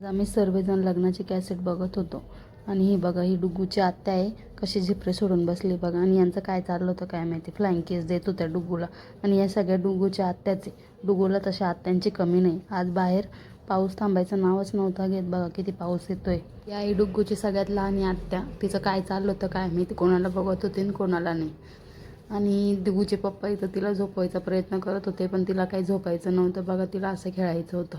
आम्ही सर्वजण लग्नाची कॅसेट बघत होतो. आणि हे बघा ही डुग्गूची आत्या आहे. कशी झिपरे सोडून बसली बघा. आणि यांचं काय चाललं होतं काय माहिती? फ्लाईंग केस देत होत्या डुग्गूला. आणि या सगळ्या डुग्गूच्या आत्याचे डुग्गूला तशा आत्यांची कमी नाही. आज बाहेर पाऊस थांबायचं नावच नव्हता घेत बघा. किती पाऊस येतोय. या आई डुग्गूची सगळ्यात लहान आत्या तिचं काय चाललं होतं काय माहिती? कोणाला बघत होते आणि कोणाला नाही. आणि दिगूचे पप्पा इथं तिला झोपवायचा प्रयत्न करत होते पण तिला काही झोपायचं नव्हतं. बघा तिला असं खेळायचं होतं.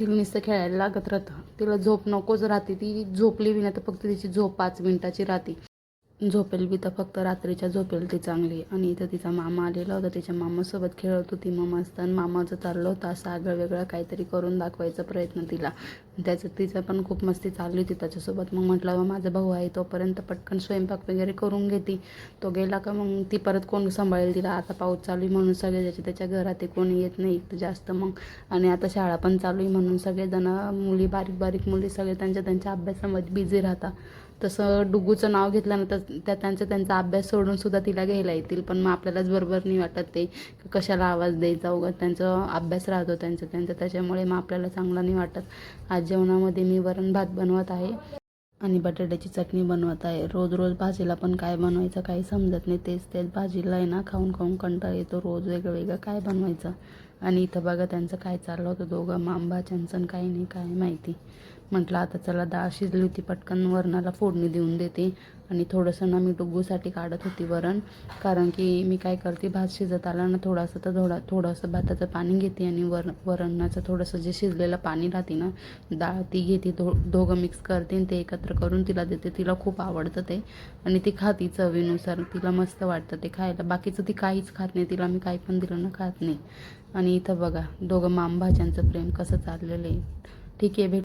तिला नुसतं खेळायला लागत राहतं. तिला झोप नकोच राहते. ती झोपली बी नाही तर फक्त तिची झोप पाच मिनटाची राहते. झोपेल बी तर फक्त रात्रीच्या झोपेल ती चांगली. आणि इथं तिचा मामा आलेला होता. तिच्या मामासोबत खेळत होती मामा असताना. मामाचं चाललं होतं असं आगळं वेगळं काहीतरी करून दाखवायचा प्रयत्न तिला. त्याचं तिचं पण खूप मस्ती चालली होती त्याच्यासोबत. मग म्हटलं "बा, माझा भाऊ आहे तोपर्यंत पटकन स्वयंपाक वगैरे करून घेते. तो गेला का मग ती परत कोण सांभाळेल तिला? आता पाऊस चालू आहे म्हणून सगळे ज्याच्या त्याच्या घरात ते कोणी येत नाही तर जास्त मग. आणि आता शाळा पण चालू आहे म्हणून सगळेजण मुली बारीक बारीक मुली सगळे त्यांच्या त्यांच्या अभ्यासामध्ये बिझी राहतात. तसं डुग्गूचं नाव घेतलं ना तर त्या त्यांचा त्यांचा अभ्यास सोडून सुद्धा तिला घ्यायला येतील. पण मग आपल्यालाच बरोबर नाही वाटत ते कशाला आवाज द्यायचा? उगा त्यांचा अभ्यास राहतो त्यांचं त्यांचं. त्याच्यामुळे मग आपल्याला चांगला नाही वाटत. आज जेवणामध्ये मी वरण भात बनवत आहे आणि बटाट्याची चटणी बनवत आहे. रोज रोज भाजीला पण काय बनवायचं काही समजत नाही. तेच तेच भाजीला आहे ना खाऊन खाऊन कंटाळा येतो. रोज वेगळं वेगळं काय बनवायचं? आणि इथं बघा त्यांचं काय चाललं होतं दोघं मांबा चंचन काही नाही काय माहिती. म्हटलं आता चला डाळ शिजली होती पटकन वरणाला फोडणी देऊन देते. आणि थोडंसं ना मी डुग्गूसाठी काढत होती वरण. कारण की मी काय करते भात शिजत आला ना थोडासा तर थोडा थोडंसं भाताचं पाणी घेते आणि वर वरणाचं थोडंसं जे शिजलेलं पाणी राहते ना डाळ ती घेते दो दोघं मिक्स करते आणि ते एकत्र करून तिला देते. तिला खूप आवडतं ते. आणि ती खाती चवीनुसार तिला मस्त वाटतं ते खायला. बाकीचं ती काहीच खात नाही तिला मी काही पण दिलं ना खात नाही. आणि आणि इथं बघा दोघं मामभाज्यांचं प्रेम कसं चाललेलं आहे. ठीक आहे भेट.